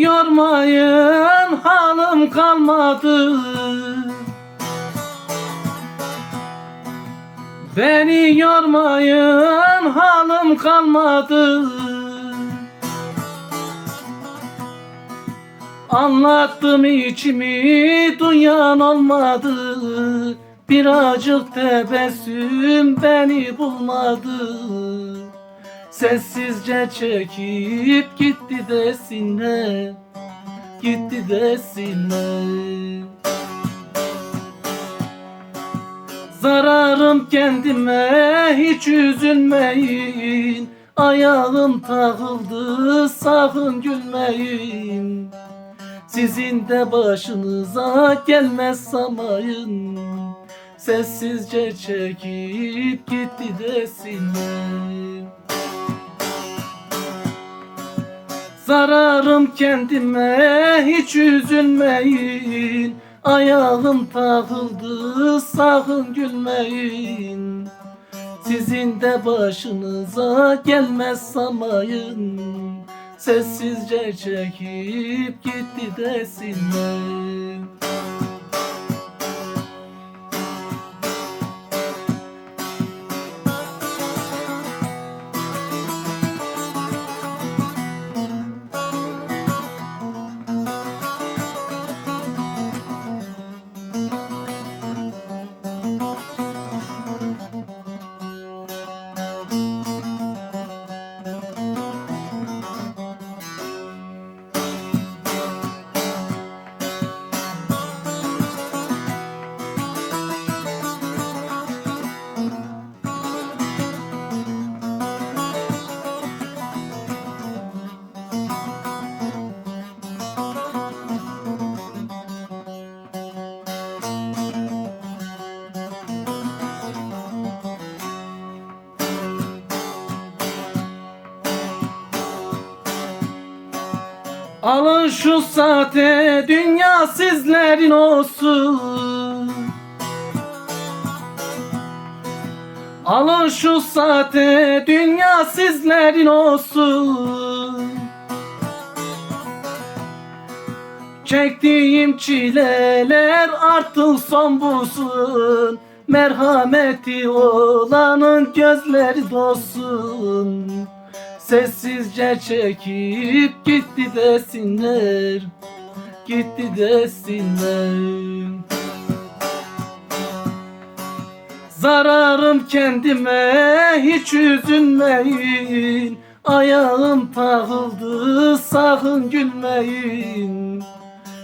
yormayın hanım kalmadı. Beni yormayın hanım kalmadı. Anlattım içimi duyan olmadı. Birazcık tebessüm beni bulmadı Sessizce çekip gitti desinler Gitti desinler Zararım kendime hiç üzülmeyin. Ayağım takıldı sakın gülmeyin. Sizin de başınıza gelmez sanmayın Sessizce çekip gitti desinler Zararım kendime hiç üzülmeyin. Ayağım takıldı sakın gülmeyin. Sizin de başınıza gelmez sanmayın Sessizce çekip gitti desinler Alın şu saate dünya sizlerin olsun. Alın şu saate dünya sizlerin olsun. Çektiğim çileler artık son bulsun. Merhameti olanın gözleri dolsun Sessizce çekip gitti desinler Gitti desinler. Zararım kendime hiç üzülmeyin. Ayağım takıldı sakın gülmeyin.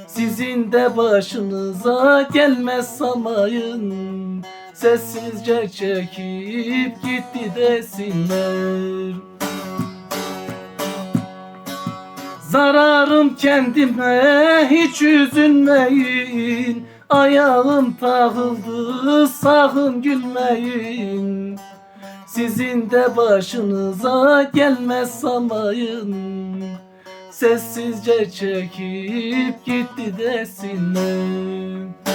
Sizin de başınıza gelmez sanmayın Sessizce çekip gitti desinler Zararım kendime hiç üzülmeyin. Ayağım takıldı sakın gülmeyin. Sizin de başınıza gelmez sanmayın. Sessizce çekip gitti desinler